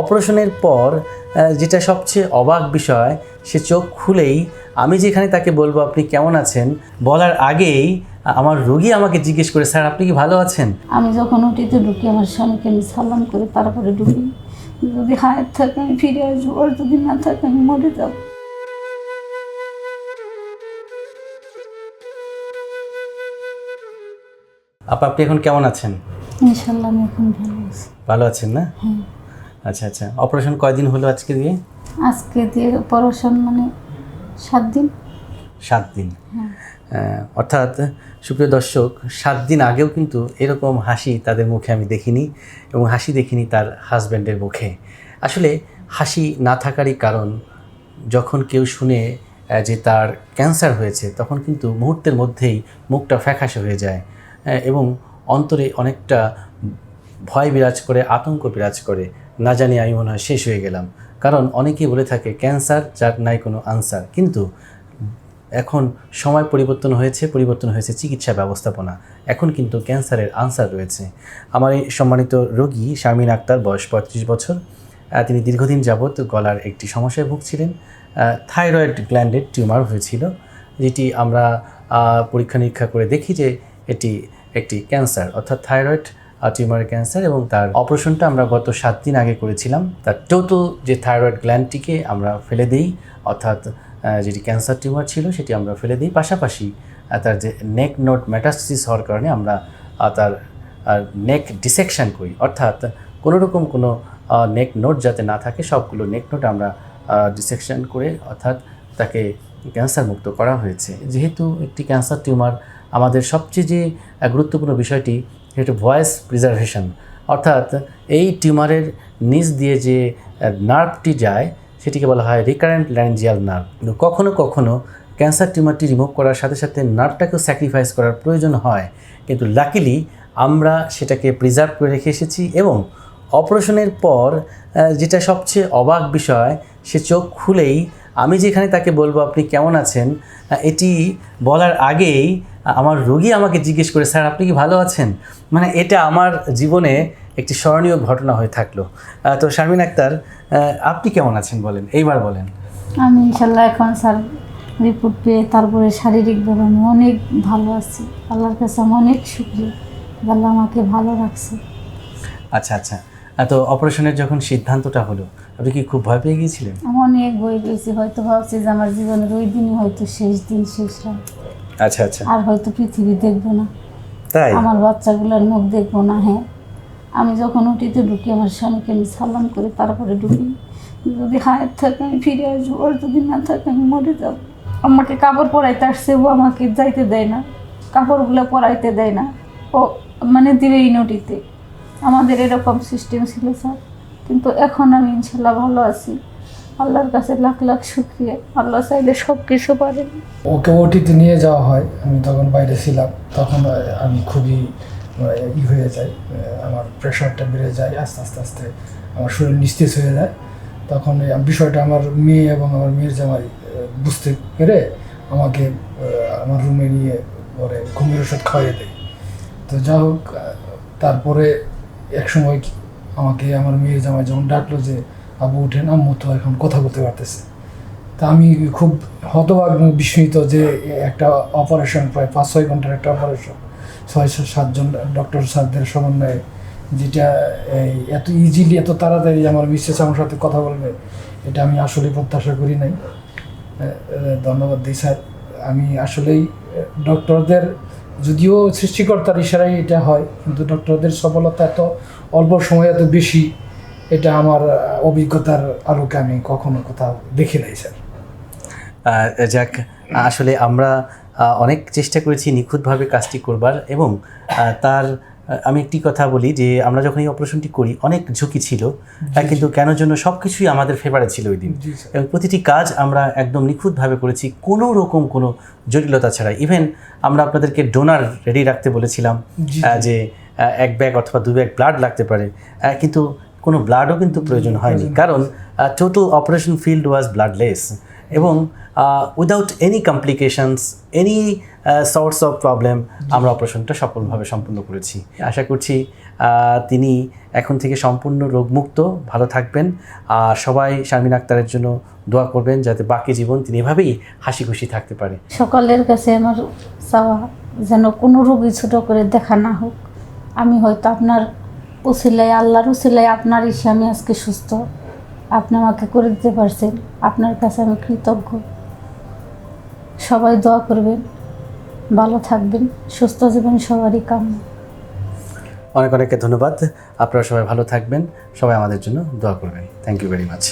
অপারেশনের পর যেটা সবচেয়ে অবাক বিষয় সে চোখ খুলেই আমি যেখানে তাকে বলব আপনি কেমন আছেন? বলার আগেই আমার রোগী আমাকে জিজ্ঞেস করে স্যার আপনি কি ভালো আছেন? আমি যখন উঠিতে ঢুকি আমার স্বামীকে আমি সালাম করে তারপরে ঢুকি। যদি হায়াত থাকে আমি ফিরে আসব আর যদি না থাকে আমি মরে যাব। আপা আপনি এখন কেমন আছেন? ইনশাল্লাহ আমি এখন ভালো আছি। ভালো আছেন না? হ্যাঁ। আচ্ছা আচ্ছা। অপারেশন কয়দিন হলো আজকে দিয়ে? আজকে দিয়ে অপারেশন মানে সাত দিন। সাত দিন। হ্যাঁ। অর্থাৎ সুপ্রিয় দর্শক সাত দিন আগেও কিন্তু এরকম হাসি তাদের মুখে আমি দেখিনি এবং হাসি দেখিনি তার হাজব্যান্ডের মুখে। আসলে হাসি না থাকারই কারণ যখন কেউ শুনে যে তার ক্যান্সার হয়েছে তখন কিন্তু মুহূর্তের মধ্যেই মুখটা ফ্যাকাশে হয়ে যায় এবং অন্তরে অনেকটা ভয় বিরাজ করে আতঙ্ক বিরাজ করে। না জানি আমি মনে হয় শেষ হয়ে গেলাম। কারণ অনেকেই বলে থাকে, ক্যান্সার, যার নাই কোনো আনসার। কিন্তু এখন সময় পরিবর্তন হয়েছে পরিবর্তন হয়েছে চিকিৎসা ব্যবস্থাপনা। এখন কিন্তু ক্যান্সারের আনসার রয়েছে। আমার এই সম্মানিত রোগী শারমিন আক্তার, বয়স পঁয়ত্রিশ বছর। তিনি দীর্ঘদিন যাবৎ গলার একটি সমস্যায় ভুগছিলেন। থাইরয়েড গ্ল্যান্ডের টিউমার হয়েছিল, যেটি আমরা পরীক্ষা নিরীক্ষা করে দেখি যে এটি একটি ক্যান্সার। অর্থাৎ থাইরয়েড টিউমারের ক্যান্সার এবং তার অপারেশনটা আমরা গত সাত দিন আগে করেছিলাম। তার টোটাল যে থাইরয়েড গ্ল্যান্ডটিকে আমরা ফেলে দিই, অর্থাৎ যেটি ক্যান্সার টিউমার ছিল সেটি আমরা ফেলে দিই। পাশাপাশি তার যে নেক নোট মেটাস্টিস হওয়ার কারণে আমরা তার নেক ডিসেকশন করি। অর্থাৎ কোনো রকম কোনো নেক নোট যাতে না থাকে, সবগুলো নেক নোট আমরা ডিসেকশন করে, অর্থাৎ, তাকে ক্যান্সার মুক্ত করা হয়েছে। যেহেতু একটি ক্যান্সার টিউমার আমাদের সবচেয়ে যে গুরুত্বপূর্ণ বিষয়টি, সেটা ভয়েস প্রিজার্ভেশন। অর্থাৎ এই টিউমারের নিচ দিয়ে যে নার্ভটি যায়, সেটিকে বলা হয় রিকারেন্ট ল্যারেঞ্জিয়াল নার্ভ। কখনো কখনো ক্যান্সার টিউমারটি রিমুভ করার সাথে সাথে নার্ভটাকেও স্যাক্রিফাইস করার প্রয়োজন হয়। কিন্তু লাকিলি আমরা সেটাকে প্রিজার্ভ করে রেখে এসেছি এবং অপারেশনের পর যেটা সবচেয়ে অবাক বিষয়, সে চোখ খুলেই আমি যেখানে তাকে বলব আপনি কেমন আছেন এটি বলার আগেই আমার রোগী আমাকে জিজ্ঞেস করে স্যার আপনি কি ভালো আছেন? মানে এটা আমার জীবনে একটি স্মরণীয় ঘটনা হয়ে থাকল। তো শারমিন আক্তার আপনি কেমন আছেন বলেন? এইবার বলেন। আমি ইনশাল্লাহ এখন স্যার রিপোর্ট পেয়ে তারপরে শারীরিকভাবে আমি অনেক ভালো আছি। আল্লাহর কাছে আমি অনেক সুখী আল্লাহ আমাকে ভালো রাখছে। আচ্ছা আচ্ছা। তো অপারেশনের যখন সিদ্ধান্তটা হলো আপনি কি খুব ভয় পেয়ে গিয়েছিলেন? আমি অনেক ভয় পেয়েছি। হয়তো ভাবছি যে আমার জীবনের ওই দিনই হয়তো শেষ দিন শেষ রাত। আচ্ছা আচ্ছা। আর হয়তো পৃথিবী দেখব না। তাই? আমার বাচ্চাগুলোর মুখ দেখব না হ্যাঁ। আমি যখন উঠিতে ঢুকি আমার স্বামীকে আমি সালাম করে তারপরে ঢুকি। যদি হায়াত থাকে আমি ফিরে আসব আর যদি না থাকে আমি মরে যাব। আমাকে কাপড় পরাইতে আসছে ও আমাকে যাইতে দেয় না। কাপড়গুলো পরাইতে দেয় না। ও মানে দিবেই নটিতে আমাদের এরকম সিস্টেম ছিল স্যার। কিন্তু এখন আমি ইনশাল্লাহ ভালো আছি। আল্লাহর কাছে লাখ লাখ শুক্রিয়া। আল্লাহ চাইলে সব কিছু পারেন ওকে ওটিতে নিয়ে যাওয়া হয়, আমি তখন বাইরে ছিলাম, তখন আমি খুবই ই হয়ে যাই আমার প্রেশারটা বেড়ে যায়, আস্তে আস্তে আস্তে আমার শরীর নিস্তেজ হয়ে যায়। তখন বিষয়টা আমার মেয়ে এবং আমার মেয়ের জামাই বুঝতে পেরে আমাকে আমার রুমে নিয়ে পরে ঘুমের ওষুধ খাইয়ে দেয়। তো যা হোক তারপরে এক সময় আমাকে, আমার মেয়ের জামাই যখন ডাকলো যে আবু উঠেন আম্মু তো এখন কথা বলতে পারতেছে। তা আমি খুব হতবাক বিস্মিত যে একটা অপারেশন প্রায় পাঁচ ছয় ঘণ্টার একটা অপারেশন ছয় সাতজন ডক্টর স্যারদের সমন্বয়ে, যেটা, এই, এত ইজিলি এত তাড়াতাড়ি আমার মিসেস আমার সাথে কথা বলবে, এটা আমি আসলে প্রত্যাশা করি নাই। ধন্যবাদ দিই, স্যার। আমি আসলেই ডক্টরদের যদিও সৃষ্টিকর্তার ইশারায় এটা হয়, কিন্তু ডক্টরদের সফলতা এত অল্প সময় এত বেশি এটা আমার অভিজ্ঞতার আলোকে আমি কখনো কোথাও দেখি নাই স্যার। যাক আসলে আমরা অনেক চেষ্টা করেছি নিখুঁতভাবে কাজটি করবার এবং তার আমি একটি কথা বলি যে আমরা যখন এই অপারেশনটি করি অনেক ঝুঁকি ছিল। কিন্তু কেন জন্য সব কিছুই আমাদের ফেভারে ছিল ওই দিন। এবং প্রতিটি কাজ আমরা একদম নিখুঁতভাবে করেছি কোনো রকম কোনো জটিলতা ছাড়া। ইভেন আমরা আপনাদেরকে ডোনার রেডি রাখতে বলেছিলাম যে এক ব্যাগ অথবা দু ব্যাগ ব্লাড লাগতে পারে। কিন্তু কোনো ব্লাডও কিন্তু প্রয়োজন হয়নি। কারণ total operation field was bloodless এবং without any complications any source of problem আমরা অপারেশনটা সফলভাবে সম্পূর্ণ করেছি। আশা করছি তিনি এখন থেকে সম্পূর্ণ রোগমুক্ত। ভালো থাকবেন। আর সবাই শারমিন আক্তারের জন্য দোয়া করবেন যাতে বাকি জীবন তিনি এভাবেই হাসি খুশি থাকতে পারে। সকালের কাছে আমার চাওয়া যেন কোনো রোগী ছোট করে দেখা না হোক। আমি হয়তো আপনার উচিলায় আল্লাহর উসিলাই আপনার ইসে, আমি আজকে সুস্থ। আপনি আমাকে করে দিতে পারছেন। আপনার কাছে আমি কৃতজ্ঞ। সবাই দোয়া করবেন। ভালো থাকবেন। সুস্থ জীবন সবারই কাম্য অনেক অনেক ধন্যবাদ। আপনারা সবাই ভালো থাকবেন। সবাই আমাদের জন্য দোয়া করবেন। Thank you very much